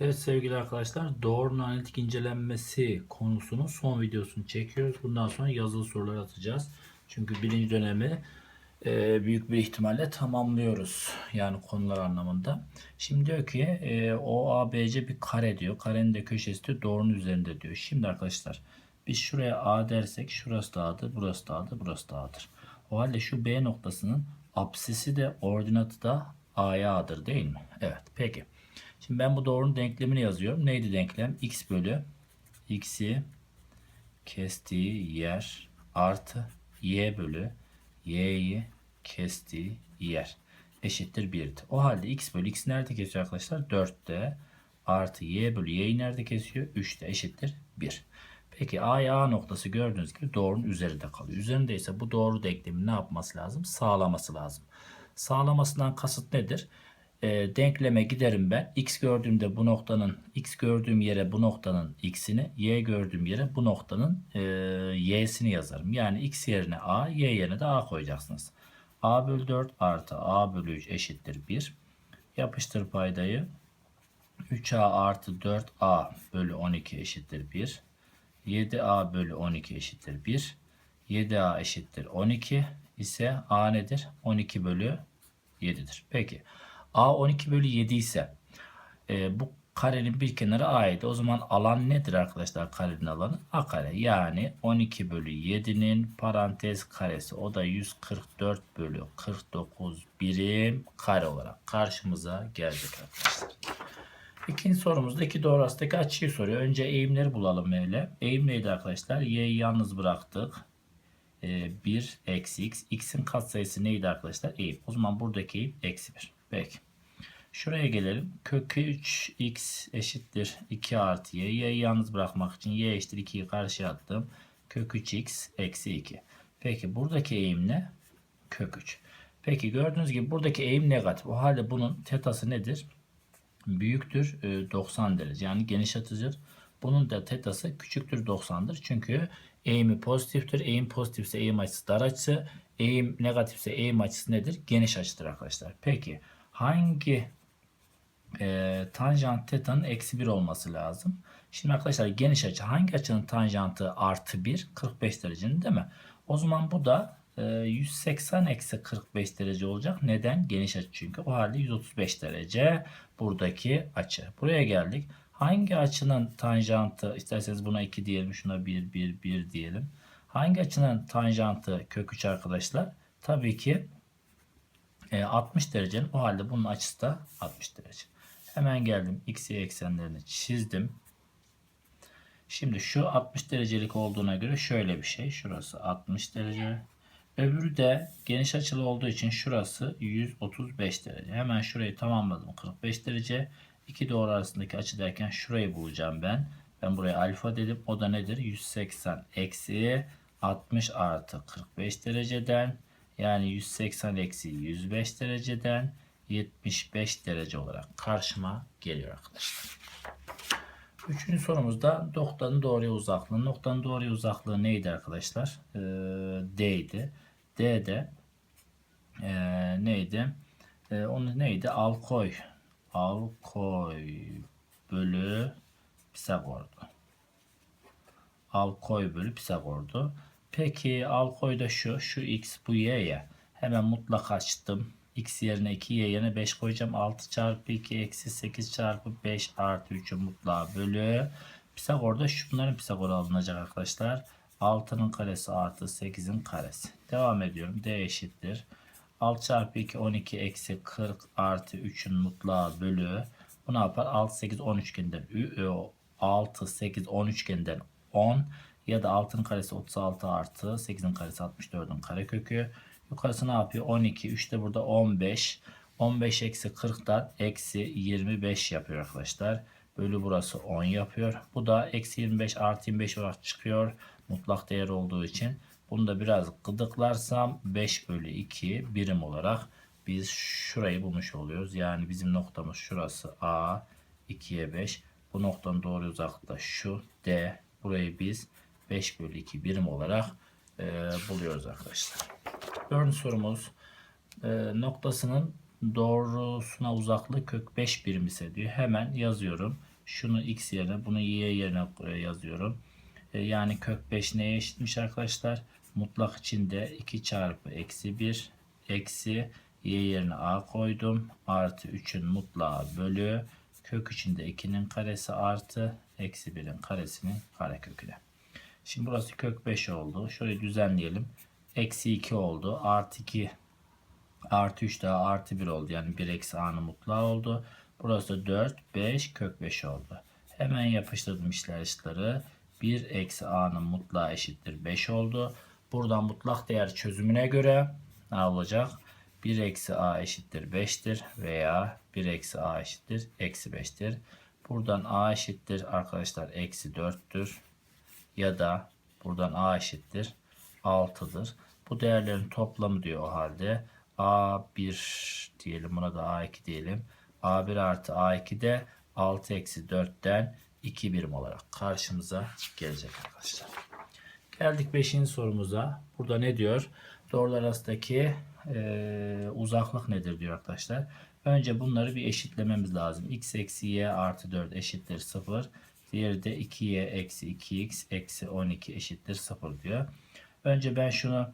Evet sevgili arkadaşlar doğrunun analitik incelenmesi konusunun son videosunu çekiyoruz. Bundan sonra yazılı sorular atacağız. Çünkü birinci dönemi e, büyük bir ihtimalle tamamlıyoruz. Yani konular anlamında. Şimdi diyor ki e, OABC bir kare diyor. Karenin de köşesi de doğrunun üzerinde diyor. Şimdi arkadaşlar biz şuraya A dersek şurası da A'dır, burası da A'dır, burası da A'dır. O halde şu B noktasının apsisi de ordinatı da A'ya A'dır değil mi? Evet peki. Şimdi ben bu doğrunun denklemini yazıyorum. Neydi denklem? x bölü x'i kestiği yer artı y bölü y'yi kestiği yer eşittir 1'di. O halde x bölü x nerede kesiyor arkadaşlar? 4'te artı y bölü y'yi nerede kesiyor? 3'te eşittir 1. Peki A ile A noktası gördüğünüz gibi doğrunun üzerinde kalıyor. Üzerinde ise bu doğru denklemin ne yapması lazım? Sağlaması lazım. Sağlamasından kasıt nedir? E, denkleme giderim ben. X gördüğümde bu noktanın X gördüğüm yere bu noktanın X'ini, Y gördüğüm yere bu noktanın e, Y'sini yazarım. Yani X yerine A, Y yerine de A koyacaksınız. A bölü 4 artı A bölü 3 eşittir 1. Yapıştır paydayı. 3A artı 4A bölü 12 eşittir 1. 7A bölü 12 eşittir 1. 7A eşittir 12 ise A nedir? 12 bölü 7'dir. Peki. A 12 bölü 7 ise e, bu karenin bir kenarı A'ydı. O zaman alan nedir arkadaşlar karenin alanı? A kare. Yani 12 bölü 7'nin parantez karesi. O da 144 bölü 49 birim kare olarak karşımıza gelecek arkadaşlar. İkinci sorumuzda iki doğru arasındaki açıyı soruyor. Önce eğimleri bulalım öyle. Eğim neydi arkadaşlar? Y'yi yalnız bıraktık. 1 eksi x. X'in katsayısı neydi arkadaşlar? Eğim. O zaman buradaki eğim eksi 1. Peki. Şuraya gelelim. Kökü 3x eşittir 2 artı y. Y'yi yalnız bırakmak için y eşittir 2'yi karşıya attım. Kök 3x eksi 2. Peki buradaki eğim ne? Kök 3. Peki gördüğünüz gibi buradaki eğim negatif. O halde bunun tetası nedir? Büyüktür 90 derece. Yani geniş açıdır. Bunun da tetası küçüktür 90'dır. Çünkü eğimi pozitiftir. Eğim pozitifse eğim açısı dar açısı. Eğim negatifse eğim açısı nedir? Geniş açıdır arkadaşlar. Peki hangi e, tanjant teta'nın eksi 1 olması lazım? Şimdi arkadaşlar geniş açı hangi açının tanjantı artı 1? 45 derecenin değil mi? O zaman bu da e, 180 eksi 45 derece olacak. Neden? Geniş açı çünkü. O halde 135 derece buradaki açı. Buraya geldik. Hangi açının tanjantı isterseniz buna 2 diyelim şuna 1 1 1 diyelim. Hangi açının tanjantı kök 3 arkadaşlar? Tabii ki e, 60 derecenin o halde bunun açısı da 60 derece. Hemen geldim x eksenlerini çizdim. Şimdi şu 60 derecelik olduğuna göre şöyle bir şey. Şurası 60 derece. Öbürü de geniş açılı olduğu için şurası 135 derece. Hemen şurayı tamamladım. 45 derece. İki doğru arasındaki açı derken şurayı bulacağım ben. Ben buraya alfa dedim. O da nedir? 180 eksi 60 artı 45 dereceden yani 180 eksi 105 dereceden 75 derece olarak karşıma geliyor arkadaşlar. Üçüncü sorumuzda noktanın doğruya uzaklığı. Noktanın doğruya uzaklığı neydi arkadaşlar? Ee, D'ydi. D'de e, neydi? E, onu neydi? Alkoy. Alkoy bölü Pisagor'du. Alkoy bölü Pisagor'du. Peki alkoy da şu. Şu x bu y ya. Hemen mutlak açtım. X yerine 2 y yerine 5 koyacağım. 6 çarpı 2 eksi 8 çarpı 5 artı 3'ü mutlağı bölü. Pisagor'da şunların Pisagor alınacak arkadaşlar. 6'nın karesi artı 8'in karesi. Devam ediyorum. D eşittir. 6 çarpı 2 12 eksi 40 artı 3'ün mutlağı bölü. Bu ne yapar? 6 8 10 üçgeninden 6 8 10 üçgeninden 10 ya da 6'nın karesi 36 artı 8'in karesi 64'ün karekökü. Yukarısı ne yapıyor? 12. 3 de burada 15. 15 eksi 40'dan eksi 25 yapıyor arkadaşlar. Bölü burası 10 yapıyor. Bu da eksi 25 artı 25 olarak çıkıyor. Mutlak değer olduğu için. Bunu da biraz gıdıklarsam 5 bölü 2 birim olarak biz şurayı bulmuş oluyoruz. Yani bizim noktamız şurası A 2'ye 5. Bu noktanın doğru uzaklığı şu D. Burayı biz 5 bölü 2 birim olarak e, buluyoruz arkadaşlar. Dördüncü sorumuz e, noktasının doğrusuna uzaklığı kök 5 birim ise diyor. Hemen yazıyorum. Şunu x yerine bunu y yerine yazıyorum. E, Yani kök 5 neye eşitmiş arkadaşlar? Mutlak içinde 2 çarpı eksi 1 eksi y yerine a koydum. Artı 3'ün mutlağı bölü kök içinde 2'nin karesi artı eksi 1'in karesinin kareköküne. Şimdi burası kök 5 oldu. Şöyle düzenleyelim. Eksi 2 oldu. Artı 2 artı 3 daha artı 1 oldu. Yani 1 eksi a'nın mutlağı oldu. Burası 4, 5, kök 5 oldu. Hemen yapıştırdım işler işleri. 1 eksi a'nın mutlağı eşittir 5 oldu. Buradan mutlak değer çözümüne göre ne olacak? 1 eksi a eşittir 5'tir veya 1 eksi a eşittir eksi 5'tir. Buradan a eşittir arkadaşlar eksi 4'tür ya da buradan a eşittir 6'dır. Bu değerlerin toplamı diyor o halde. A1 diyelim buna da A2 diyelim. A1 artı A2 de 6 eksi 4'ten 2 birim olarak karşımıza gelecek arkadaşlar. Geldik 5. sorumuza. Burada ne diyor? Doğrular arasındaki e, uzaklık nedir diyor arkadaşlar. Önce bunları bir eşitlememiz lazım. x eksi y artı 4 eşittir 0. Diğeri de 2y eksi 2x eksi 12 eşittir 0 diyor. Önce ben şunu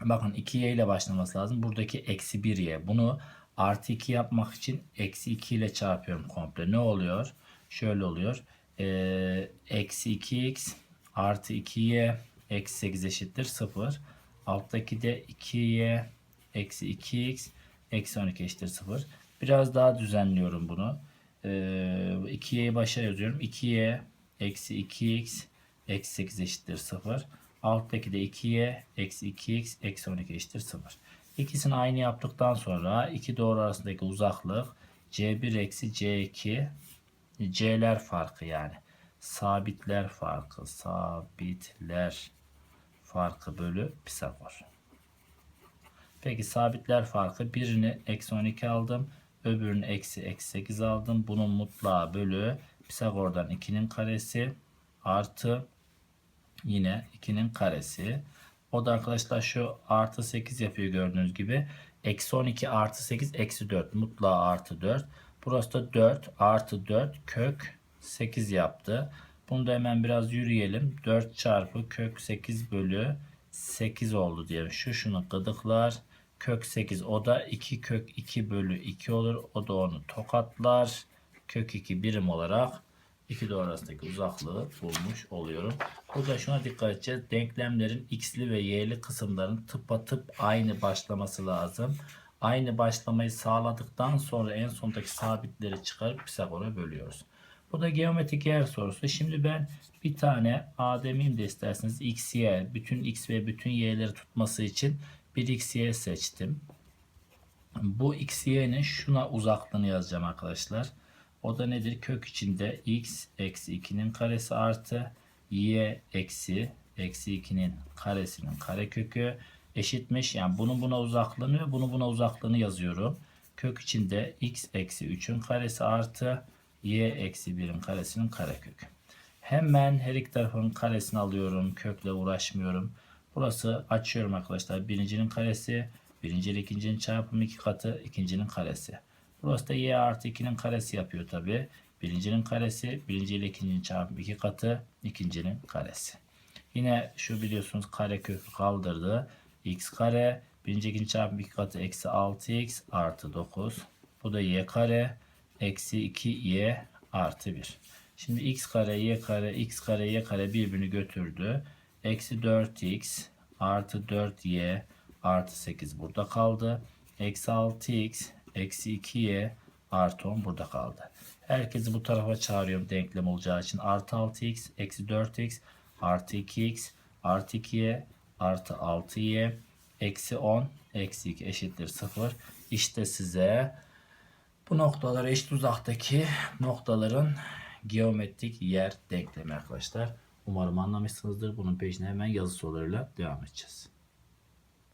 bakın 2y ile başlaması lazım. Buradaki eksi 1y. Bunu artı 2 yapmak için eksi 2 ile çarpıyorum komple. Ne oluyor? Şöyle oluyor. Ee, eksi 2x artı 2y eksi 8 eşittir 0. Alttaki de 2y eksi 2x eksi 12 eşittir 0. Biraz daha düzenliyorum bunu. Ee, 2y'yi başa yazıyorum. 2y eksi 2x eksi 8 eşittir 0. Alttaki de 2y eksi 2x eksi 12 eşittir 0. İkisini aynı yaptıktan sonra iki doğru arasındaki uzaklık c1 eksi c2 c'ler farkı yani sabitler farkı sabitler farkı bölü Pisagor. Peki sabitler farkı birini eksi 12 aldım. Öbürünü eksi eksi 8 aldım. Bunun mutlağı bölü Pisagor'dan 2'nin karesi artı yine 2'nin karesi. O da arkadaşlar şu artı 8 yapıyor gördüğünüz gibi. Eksi 12 artı 8 eksi 4 mutlağı artı 4. Burası da 4 artı 4 kök 8 yaptı. Bunu da hemen biraz yürüyelim. 4 çarpı kök 8 bölü 8 oldu diyelim. Şu şunu gıdıklar. Kök 8 o da 2 kök 2 bölü 2 olur. O da onu tokatlar. Kök 2 birim olarak iki doğru arasındaki uzaklığı bulmuş oluyorum. Burada şuna dikkat edeceğiz. Denklemlerin x'li ve y'li kısımların tıpatıp aynı başlaması lazım. Aynı başlamayı sağladıktan sonra en sondaki sabitleri çıkarıp Pisagor'a bölüyoruz. Bu da geometrik yer sorusu. Şimdi ben bir tane a demeyeyim de isterseniz x, y, bütün x ve bütün y'leri tutması için bir x, y seçtim. Bu x, y'nin şuna uzaklığını yazacağım arkadaşlar. O da nedir? Kök içinde x eksi 2'nin karesi artı y eksi eksi 2'nin karesinin karekökü eşitmiş. Yani bunun buna uzaklığını ve bunu buna uzaklığını yazıyorum. Kök içinde x eksi 3'ün karesi artı y eksi 1'in karesinin karekökü. Hemen her iki tarafın karesini alıyorum. Kökle uğraşmıyorum. Burası açıyorum arkadaşlar. Birincinin karesi, birinci ile ikincinin çarpımı iki katı, ikincinin karesi. Burası da y artı 2'nin karesi yapıyor tabi. Birincinin karesi, birinci ile ikincinin çarpımı iki katı, ikincinin karesi. Yine şu biliyorsunuz kare kökü kaldırdı. x kare, birinci ikinci çarpımı iki katı eksi 6x artı 9. Bu da y kare, eksi 2y artı 1. Şimdi x kare, y kare, x kare, y kare birbirini götürdü. Eksi 4x artı 4y artı 8 burada kaldı. Eksi 6x eksi 2y artı 10 burada kaldı. Herkesi bu tarafa çağırıyorum denklem olacağı için. Artı 6x eksi 4x artı 2x artı 2y artı 6y eksi 10 eksi 2 eşittir 0. İşte size bu noktalar eşit uzaktaki noktaların geometrik yer denklemi arkadaşlar. Umarım anlamışsınızdır. Bunun peşine hemen yazı sorularıyla devam edeceğiz.